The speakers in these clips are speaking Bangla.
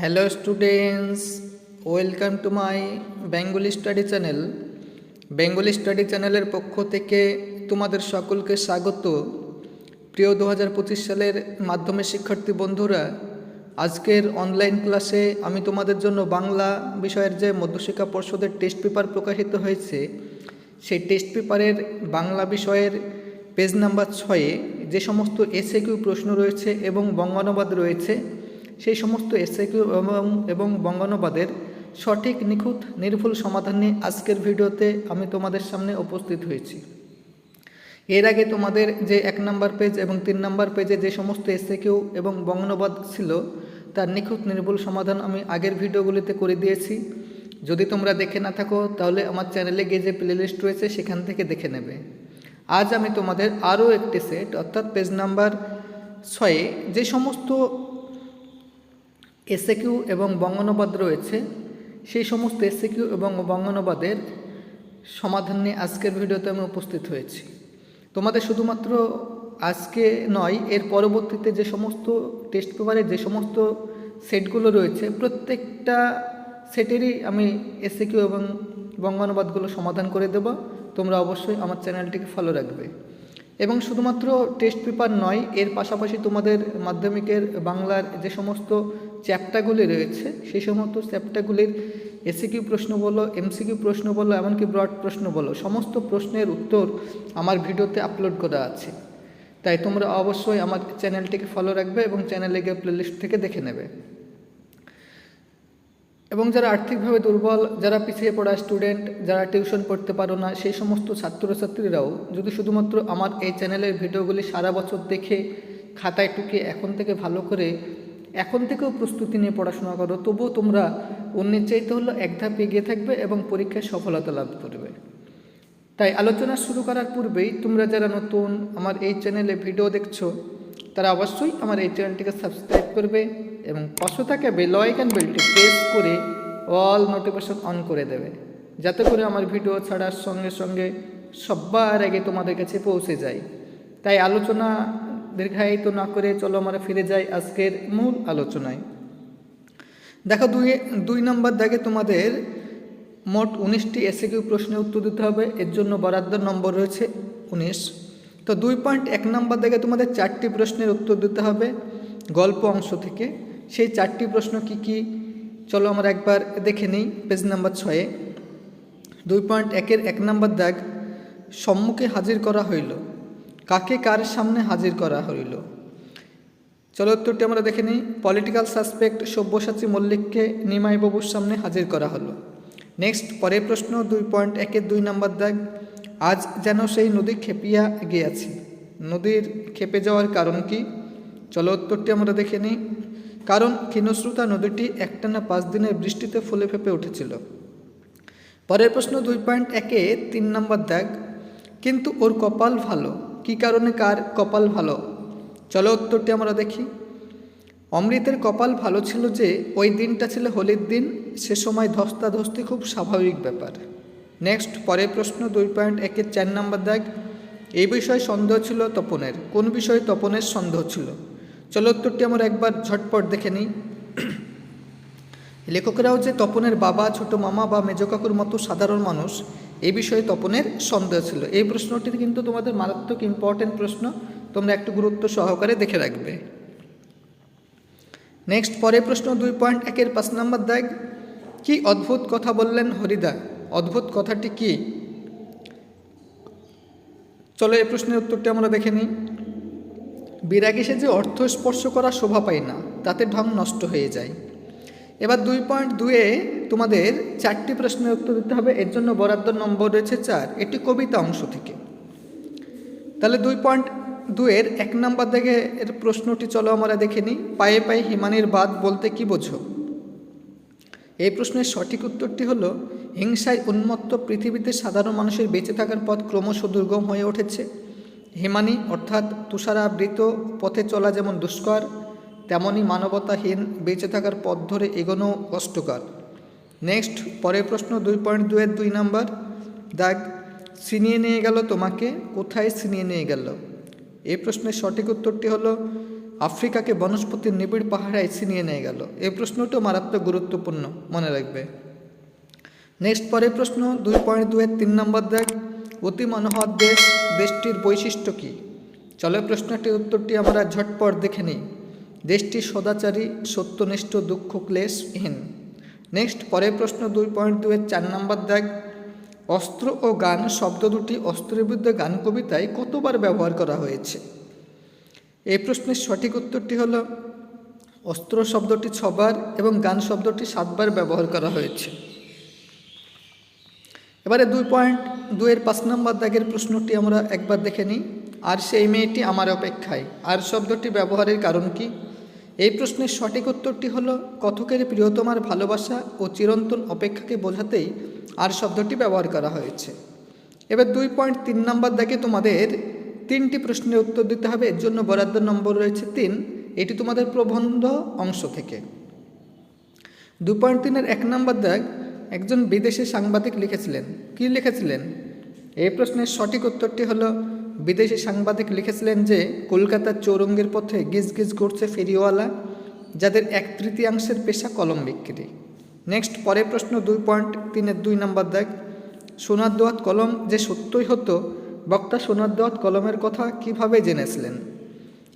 Hello students welcome to my Bengali study channel Bengali study চ্যানেলের পক্ষ থেকে তোমাদের সকলকে স্বাগত। প্রিয় দু পঁচিশ সালের মাধ্যমিক শিক্ষার্থী বন্ধুরা, আজকের অনলাইন ক্লাসে আমি তোমাদের জন্য বাংলা বিষয়ের যে মধ্যশিক্ষা পর্ষদের টেস্ট পেপার প্রকাশিত হয়েছে, সেই টেস্ট পেপারের বাংলা বিষয়ের পেজ নাম্বার ছয়ে যে সমস্ত এসএ কিউ প্রশ্ন রয়েছে এবং বঙ্গানুবাদ রয়েছে সেই সমস্ত এসএকিউ এবং এবং বঙ্গানুবাদের সঠিক, নিখুঁত, নির্ভুল সমাধান নিয়ে আজকের ভিডিওতে আমি তোমাদের সামনে উপস্থিত হয়েছি। এর আগে তোমাদের যে এক নম্বর পেজ এবং তিন নম্বর পেজে যে সমস্ত এসএকিউ এবং বঙ্গানুবাদ ছিল, তার নিখুঁত, নির্ভুল সমাধান আমি আগের ভিডিওগুলিতে করে দিয়েছি। যদি তোমরা দেখে না থাকো, তাহলে আমার চ্যানেলে গিয়ে যে প্লেলিস্ট রয়েছে, সেখান থেকে দেখে নেবে। আজ আমি তোমাদের আরও একটি সেট অর্থাৎ পেজ নাম্বার ছয়ে যে সমস্ত এসএকিউ এবং বঙ্গানুবাদ রয়েছে। সেই সমস্ত এসএকিউ এবং বঙ্গানুবাদের সমাধান নিয়ে আজকের ভিডিওতে আমি উপস্থিত হয়েছি। তোমাদের শুধুমাত্র আজকে নয়, এর পরবর্তীতে যে সমস্ত টেস্ট পেপারে যে সমস্ত সেটগুলো রয়েছে, প্রত্যেকটা সেটেরই আমি এসএকিউ এবং বঙ্গানুবাদগুলো সমাধান করে দেব। তোমরা অবশ্যই আমার চ্যানেলটিকে ফলো রাখবে। এবং শুধুমাত্র টেস্ট পেপার নয়, এর পাশাপাশি তোমাদের মাধ্যমিকের বাংলার যে সমস্ত চ্যাপ্টারগুলি রয়েছে, সেই সমস্ত চ্যাপ্টারগুলির এসিকিউ প্রশ্ন বলো, এমসিকিউ প্রশ্ন বলো, এমনকি ব্রড প্রশ্ন বলো, সমস্ত প্রশ্নের উত্তর আমার ভিডিওতে আপলোড করা আছে। তাই তোমরা অবশ্যই আমার চ্যানেলটিকে ফলো রাখবে এবং চ্যানেলে গিয়ে প্লেলিস্ট থেকে দেখে নেবে। এবং যারা আর্থিকভাবে দুর্বল, যারা পিছিয়ে পড়া স্টুডেন্ট যারা টিউশন পড়তে পারো না, সেই সমস্ত ছাত্রছাত্রীরাও যদি শুধুমাত্র আমার এই চ্যানেলের ভিডিওগুলি সারা বছর দেখে খাতায় টুকে এখন থেকে ভালো করে এখন থেকেও প্রস্তুতি নিয়ে পড়াশোনা করো। তবুও তোমরা অন্যের চাইতে হলো এক ধাপ এগিয়ে থাকবে এবং পরীক্ষায় সফলতা লাভ করবে। তাই আলোচনা শুরু করার পূর্বেই তোমরা যারা নতুন আমার এই চ্যানেলে ভিডিও দেখছ, তারা অবশ্যই আমার এই চ্যানেলটিকে সাবস্ক্রাইব করবে এবং পাশে থাকা বেল আইকন বেলটি প্রেস করে অল নোটিফিকেশন অন করে দেবে, যাতে করে আমার ভিডিও ছাড়ার সঙ্গে সঙ্গে সবার আগে তোমাদের কাছে পৌঁছে যায়। তাই আলোচনা দীর্ঘায়িত না করে চলো আমরা ফিরে যাই আজকের মূল আলোচনায়। দেখো দুই দুই নম্বর দাগে তোমাদের মোট উনিশটি এসিকিউ প্রশ্নের উত্তর দিতে হবে, এর জন্য বরাদ্দ নম্বর রয়েছে উনিশ। তো দুই পয়েন্ট এক নম্বর দাগে তোমাদের চারটি প্রশ্নের উত্তর দিতে হবে গল্প অংশ থেকে। সেই চারটি প্রশ্ন কি কি? চলো আমরা একবার দেখে নিই, পেজ নাম্বার ছয়ে। দুই পয়েন্ট একের এক নম্বর দাগ, সম্মুখে হাজির করা হইল। কাকে কার সামনে হাজির করা হইল? চলো উত্তরটি আমরা দেখে নিই। পলিটিক্যাল সাসপেক্ট সব্যসাচী মল্লিককে নিমাইবাবুর সামনে হাজির করা হলো। নেক্সট পরের প্রশ্ন, দুই পয়েন্ট একের দুই নম্বর দাগ। আজ যেন সেই নদী খেপিয়া গিয়াছে। নদীর খেপে যাওয়ার কারণ কি? চলো উত্তরটি আমরা দেখে নিই। কারণ ক্ষীণশ্রুতা নদীটি একটানা পাঁচ দিনের বৃষ্টিতে ফুলে ফেপে উঠেছিল। পরের প্রশ্ন, দুই পয়েন্ট একে তিন নম্বর দাগ। কিন্তু ওর কপাল ভালো। কি কারণে কার কপাল ভালো? চলো উত্তরটি আমরা দেখি। অমৃতের কপাল ভালো ছিল যে, ওই দিনটা ছিল হোলির দিন, সে সময় ধস্তা ধস্তাধস্তি খুব স্বাভাবিক ব্যাপার। নেক্সট, পরের প্রশ্ন, দুই পয়েন্ট একের চার নম্বর দাগ। এই বিষয়ে সন্দেহ ছিল তপনের। কোন বিষয়ে তপনের সন্দেহ ছিল? চলো উত্তরটি আমরা একবার ঝটপট দেখে নিই। লেখকরাও যে তপনের বাবা, ছোট মামা বা মেজ কাকুর মতো সাধারণ মানুষ এই বিষয়ে তপনের সন্দেহ ছিল। এই প্রশ্নটি কিন্তু তোমাদের মারাত্মক ইম্পর্টেন্ট প্রশ্ন। তোমরা একটু গুরুত্ব সহকারে দেখে রাখবে। নেক্সট পরের প্রশ্ন দুই পয়েন্ট একের পাঁচ নম্বর দাগ কি অদ্ভুত কথা বললেন হরিদা? অদ্ভুত কথাটি কি? চলো এই প্রশ্নের উত্তরটি আমরা দেখে নিই। বিরাগী সে যে অর্থ স্পর্শ করা শোভা পায় না, তাতে ঢং নষ্ট হয়ে যায়। এবার দুই পয়েন্ট দুয়ে তোমাদের চারটি প্রশ্নের উত্তর দিতে হবে। এর জন্য বরাদ্দ নম্বর রয়েছে চার। এটি কবিতা অংশ থেকে। তাহলে দুই পয়েন্ট দুয়ের এক নম্বর থেকে এর প্রশ্নটি চলো আমরা দেখে নিই। পায়ে পায়ে হিমানির বাদ বলতে কি বোঝো? এই প্রশ্নের সঠিক উত্তরটি হলো, হিংসায় উন্মত্ত পৃথিবীতে সাধারণ মানুষের বেঁচে থাকার পথ ক্রমশ দুর্গম হয়ে উঠেছে। হিমানি অর্থাৎ তুষারাবৃত পথে চলা যেমন দুষ্কর তেমনই মানবতাহীন বেঁচে থাকার পথ ধরে এগোনো কষ্টকর। নেক্সট পরের প্রশ্ন দুই পয়েন্ট দুয়ের দুই নাম্বার দাগ ছিনিয়ে নিয়ে গেল তোমাকে, কোথায় ছিনিয়ে নিয়ে গেল? এই প্রশ্নের সঠিক উত্তরটি হলো, আফ্রিকাকে বনস্পতির নিবিড় পাহাড়ে ছিনিয়ে নিয়ে গেল। এই প্রশ্নটিও মারাত্মক গুরুত্বপূর্ণ, মনে রাখবে। নেক্সট পরের প্রশ্ন দুই পয়েন্ট দুয়ের তিন নম্বর দেখ। অতি মনোহর দেশ, দেশটির বৈশিষ্ট্য কী? চলো প্রশ্নটির উত্তরটি আমরা ঝটপট দেখে নিই। দেশটি সদাচারী, সত্যনিষ্ঠ, দুঃখ, ক্লেশহীন। নেক্সট পরের প্রশ্ন দুই পয়েন্ট দুয়ের চার নম্বর দেখ। অস্ত্র ও গান শব্দ দুটি অস্ত্রের বিরুদ্ধে গান কবিতায় কতবার ব্যবহার করা হয়েছে? এই প্রশ্নের সঠিক উত্তরটি হল, অস্ত্র শব্দটি ছবার এবং গান শব্দটি সাতবার ব্যবহার করা হয়েছে। এবারে দুই পয়েন্ট দুয়ের পাঁচ নম্বর দাগের প্রশ্নটি আমরা একবার দেখে নিই। আর সেই মেয়েটি আমার অপেক্ষায়। আর শব্দটি ব্যবহারের কারণ কি? এই প্রশ্নের সঠিক উত্তরটি হলো, কথকের প্রিয়তমার ভালোবাসা ও চিরন্তন অপেক্ষাকে বোঝাতেই আর শব্দটি ব্যবহার করা হয়েছে। এবার দুই পয়েন্ট তিন নম্বর দাগে তোমাদের তিনটি প্রশ্নের উত্তর দিতে হবে। এর জন্য বরাদ্দ নম্বর রয়েছে তিন। এটি তোমাদের প্রবন্ধ অংশ থেকে। দু পয়েন্ট তিনের এক নম্বর দাগ একজন বিদেশি সাংবাদিক লিখেছিলেন। কি লিখেছিলেন? এই প্রশ্নের সঠিক উত্তরটি হলো বিদেশি সাংবাদিক লিখেছিলেন যে কলকাতার চৌরঙ্গের পথে গিজ গিজ করছে ফেরিওয়ালা, যাদের এক তৃতীয়াংশের পেশা কলম বিক্রি। নেক্সট, পরের প্রশ্ন দুই পয়েন্ট তিনের দুই নম্বর দেখ। সোনার দোয়াত কলম যে সত্যই হতো, বক্তা সোনার দোয়াত কলমের কথা কীভাবে জেনেছিলেন?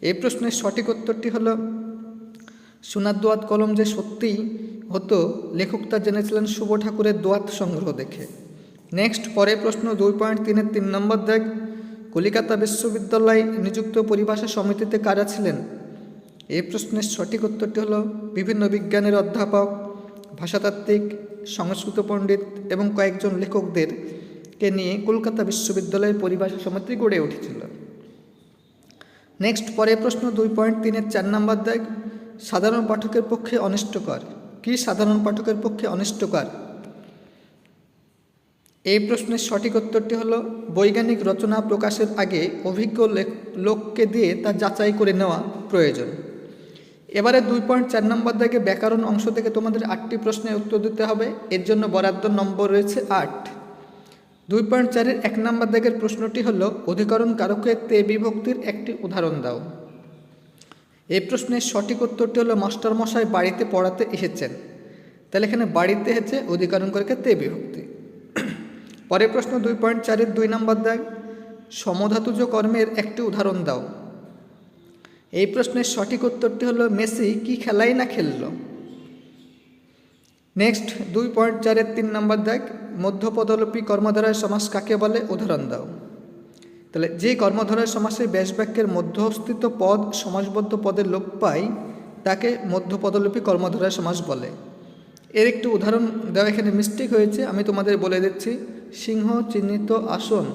এই প্রশ্নের সঠিক উত্তরটি হলো, সোনার দোয়াত কলম যে সত্যিই হতো, লেখক তা জেনেছিলেন শুভ ঠাকুরের দোয়াত সংগ্রহ দেখে। নেক্সট, পরের প্রশ্ন দুই পয়েন্ট তিনের তিন নম্বর দেখ। কলিকাতা বিশ্ববিদ্যালয়ে নিযুক্ত পরিভাষা সমিতিতে কারা ছিলেন? এই প্রশ্নের সঠিক উত্তরটি হল বিভিন্ন বিজ্ঞানের অধ্যাপক, ভাষাতাত্ত্বিক, সংস্কৃত পণ্ডিত এবং কয়েকজন লেখকদেরকে নিয়ে কলকাতা বিশ্ববিদ্যালয়ের পরিভাষা সমিতি গড়ে উঠেছিল। নেক্সট, পরের প্রশ্ন দুই পয়েন্ট তিনের চার নম্বর দেখ। সাধারণ পাঠকের পক্ষে অনিষ্টকর। কি সাধারণ পাঠকের পক্ষে অনিষ্টকর? এই প্রশ্নের সঠিক উত্তরটি হলো, বৈজ্ঞানিক রচনা প্রকাশের আগে অভিজ্ঞ লোককে দিয়ে তা যাচাই করে নেওয়া প্রয়োজন। এবারে দুই পয়েন্ট চার নম্বর থেকে ব্যাকরণ অংশ থেকে তোমাদের আটটি প্রশ্নের উত্তর দিতে হবে। এর জন্য বরাদ্দ নম্বর রয়েছে আট। দুই পয়েন্ট চারের এক নম্বর দাগের প্রশ্নটি হলো, অধিকরণ কারকের তে বিভক্তির একটি উদাহরণ দাও। এই প্রশ্নের সঠিক উত্তরটি হলো, মাস্টারমশাই বাড়িতে পড়াতে এসেছেন। তাহলে এখানে বাড়িতে এসেছে অধিকরণ কারকে তে বিভক্তি। পরের প্রশ্ন দুই পয়েন্ট চারের দুই নম্বর দাগ সমধাতুজ কর্মের একটি উদাহরণ দাও। এই প্রশ্নের সঠিক উত্তরটি হলো, মেসি কি খেলাই না খেলল? নেক্সট, দুই পয়েন্ট চারের তিন নম্বর দাগ মধ্যপদলোপী কর্মধারায় সমাস কাকে বলে? উদাহরণ দাও। তাহলে যে কর্মধারায় সমাসের ব্যাসবাক্যের মধ্যস্থিত পদ সমাসবদ্ধ পদের লোপ পায়, তাকে মধ্যপদলোপী কর্মধারায় সমাস বলে। এর একটি উদাহরণ দেওয়া এখানে মিস্টেক হয়েছে, আমি তোমাদের বলে দিচ্ছি। সিংহ চিহ্নিত আসন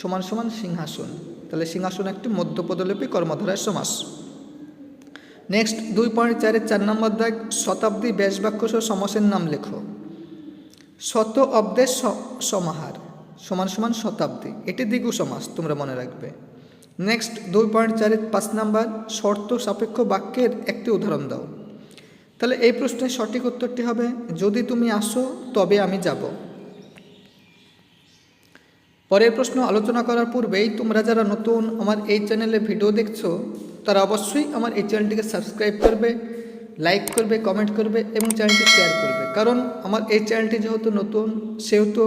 সমান সমান সিংহাসন। তাহলে সিংহাসন একটি মধ্যপদলিপি কর্মধারায় সমাস। নেক্সট দুই পয়েন্ট চারের চার নম্বর দাগ, শতাব্দী ব্যাসবাক্য সহ সমাসের নাম লেখো। শত অব্দের সমাহার, সমান সমান শতাব্দী। এটি দ্বিগু সমাস, তোমরা মনে রাখবে। নেক্সট দুই পয়েন্ট চারের পাঁচ নাম্বার, শর্ত সাপেক্ষ বাক্যের একটি উদাহরণ দাও। তাহলে এই প্রশ্নের সঠিক উত্তরটি হবে, যদি তুমি আসো, তবে আমি যাব। পরের প্রশ্ন আলোচনা করার পূর্বেই তোমরা যারা নতুন আমার এই চ্যানেলে ভিডিও দেখছ, তারা অবশ্যই আমার এই চ্যানেলটিকে সাবস্ক্রাইব করবে, লাইক করবে, কমেন্ট করবে এবং চ্যানেলটি শেয়ার করবে। কারণ আমার এই চ্যানেলটি যেহেতু নতুন, সেহেতু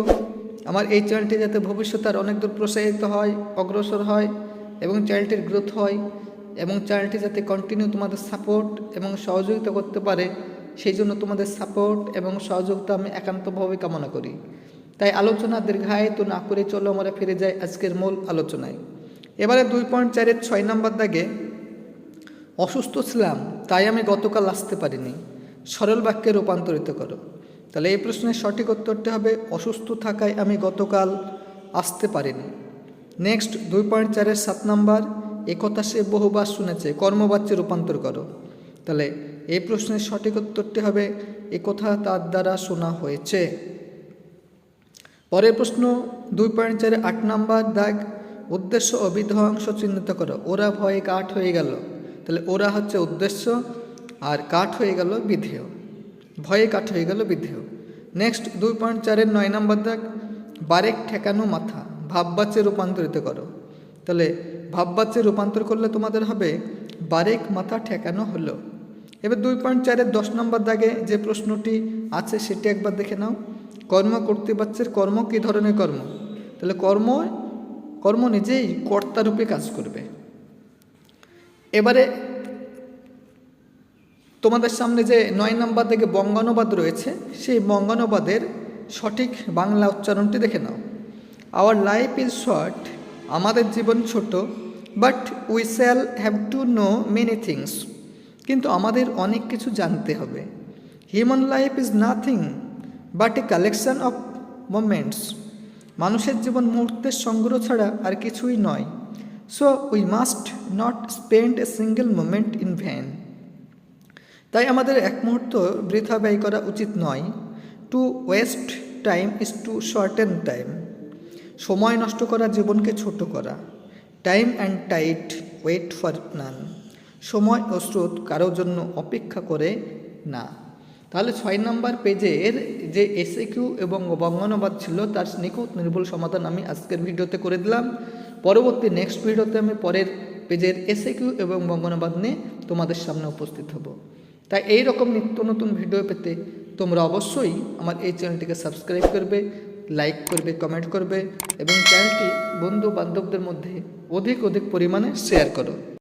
আমার এই চ্যানেলটি যাতে ভবিষ্যতে আর অনেক দূর প্রসারিত হয়, অগ্রসর হয় এবং চ্যানেলটির গ্রোথ হয় এবং চ্যানেলটি যাতে কন্টিনিউ তোমাদের সাপোর্ট এবং সহযোগিতা করতে পারে, সেই জন্য তোমাদের সাপোর্ট এবং সহযোগিতা আমি একান্তভাবে কামনা করি। তাই আলোচনা দীর্ঘায়িত না করে চলো আমরা ফিরে যাই আজকের মূল আলোচনায়। এবারে দুই পয়েন্ট চারের ছয় নম্বর দাগে, অসুস্থ ছিলাম, তাই আমি গতকাল আসতে পারিনি। সরল বাক্যে রূপান্তরিত করো। তাহলে এই প্রশ্নের সঠিক উত্তরটি হবে, অসুস্থ থাকায় আমি গতকাল আসতে পারিনি। নেক্সট দুই পয়েন্ট চারের সাত নম্বর একথা সে বহুবার শুনেছে, কর্মবাচ্যে রূপান্তর করো। তাহলে এই প্রশ্নের সঠিক উত্তরটি হবে একথা তার দ্বারা শোনা হয়েছে। পরের প্রশ্ন, দুই পয়েন্ট চারে আট নম্বর দাগ, উদ্দেশ্য ও অংশ চিহ্নিত করো। ওরা ভয়ে কাঠ হয়ে গেল। তাহলে ওরা হচ্ছে উদ্দেশ্য আর কাঠ হয়ে গেল বিধেয়। ভয়ে কাঠ হয়ে গেল বিধেয়। নেক্সট দুই পয়েন্ট চারের নয় নম্বর দাগ, বারেক ঠেকানো মাথা, ভাববাচ্যে রূপান্তরিত করো। তাহলে ভাববাচ্যে রূপান্তর করলে তোমাদের হবে, বারেক মাথা ঠেকানো হলো। এবার দুই পয়েন্ট চারের দশ নম্বর দাগে যে প্রশ্নটি আছে সেটি একবার দেখে নাও। কর্ম করতে বাচ্চার কর্ম কী ধরনের কর্ম? তাহলে কর্ম কর্ম নিজেই কর্তারূপে কাজ করবে। এবারে তোমাদের সামনে যে নয় নম্বর থেকে বঙ্গানুবাদ রয়েছে, সেই বঙ্গানুবাদের সঠিক বাংলা উচ্চারণটি দেখে নাও। আওয়ার লাইফ ইজ শর্ট আমাদের জীবন ছোট but we shall have to know many things কিন্তু আমাদের অনেক কিছু জানতে হবে। Human life is nothing but a collection of moments মানুষের জীবন মুহূর্তের সংগ্রহ ছাড়া আর কিছুই নয়। So we must not spend a single moment in vain তাই আমাদের এক মুহূর্ত বৃথা ব্যয় করা উচিত নয়। To waste time is to shorten time সময় নষ্ট করা, জীবনকে ছোট করা। Time and tide wait for none সময় ও স্রোত কারোর জন্য অপেক্ষা করে না। তাহলে ছয় নম্বর পেজের যে এসএ কিউ এবং বঙ্গানুবাদ ছিল, তার নিখুঁত নির্ভুল সমাধান আমি আজকের ভিডিওতে করে দিলাম। পরবর্তী নেক্সট ভিডিওতে আমি পরের পেজের এসএ কিউ এবং বঙ্গানুবাদ নিয়ে তোমাদের সামনে উপস্থিত হব। তাই এই রকম নিত্য নতুন ভিডিও পেতে তোমরা অবশ্যই আমার এই চ্যানেলটিকে সাবস্ক্রাইব করবে লাইক করবে কমেন্ট করবে এবং চ্যানেলটি বন্ধু বান্ধবদের মধ্যে অধিক অধিক পরিমাণে শেয়ার করো।